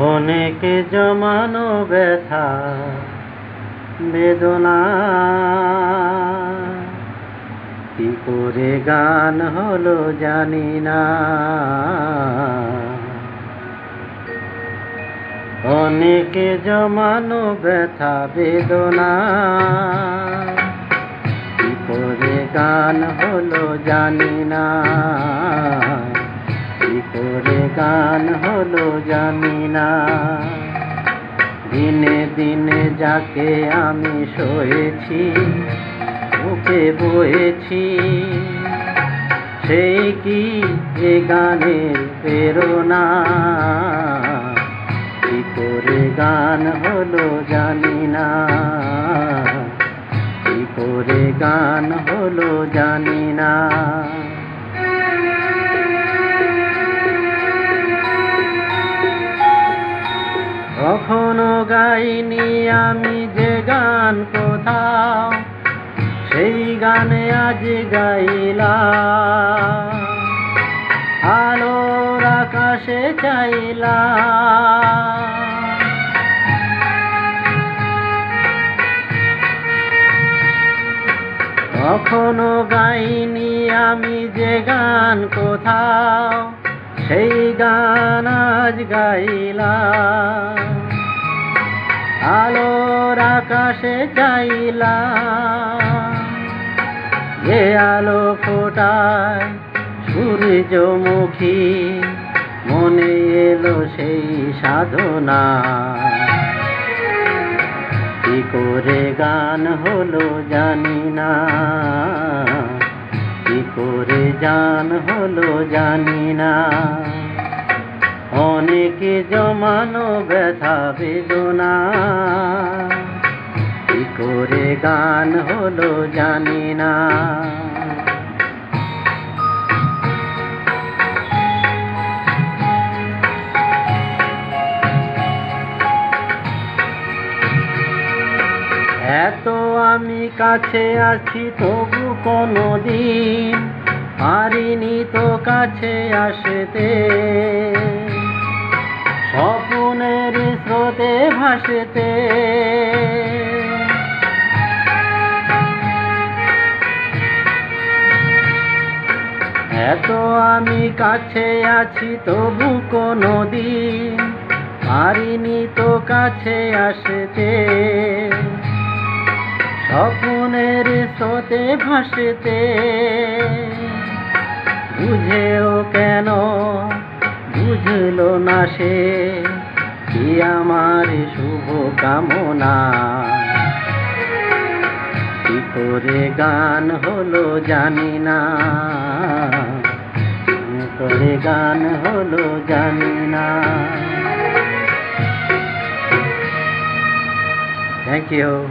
অনেক জমানো ব্যথা, বেদনা। কি করে গান হলো জানি না। অনেক জমানো ব্যথা, বেদনা। কি করে গান হলো জানি না। গান হলো জানি না। দিনে দিনে যাকে আমি সয়েছি ওকে বয়েছি, সেই কি এ গানের প্রেরণা? কি করে গান হলো জানি না। কি করে গান হলো জানি না। গাইনি আমি যে গান কোথাও, সেই গানে আজ গাইলা আলোর আকাশে চাইলা কখনো গাইনি আমি যে গান কোথাও, সেই গান আজ গাইলাম। আলোর আকাশে চাইলাম। যে আলো ফোটায় সূর্যমুখী, মনে এলো সেই সাধনা। কি করে গান হলো জানি না। কি করে জান হলো জানি না। অনেক জমানো ব্যথা বেদনা। কি করে গান হলো জানি না। এত আমি কাছে আছি তবু কোনো দিন পারিনি তো কাছে আসতে। স্রোতে ভাসতে। এত আমি কাছে আছি, তবু কোনো দিন পারিনি তো কাছে আসতে। স্বপ্নের স্রোতে ভাসতে। বুঝেও কেন বুঝলো না সে? আমার শুভ কামনা। কি করে গান হলো জানি না। করে গান হলো জানি না। Thank you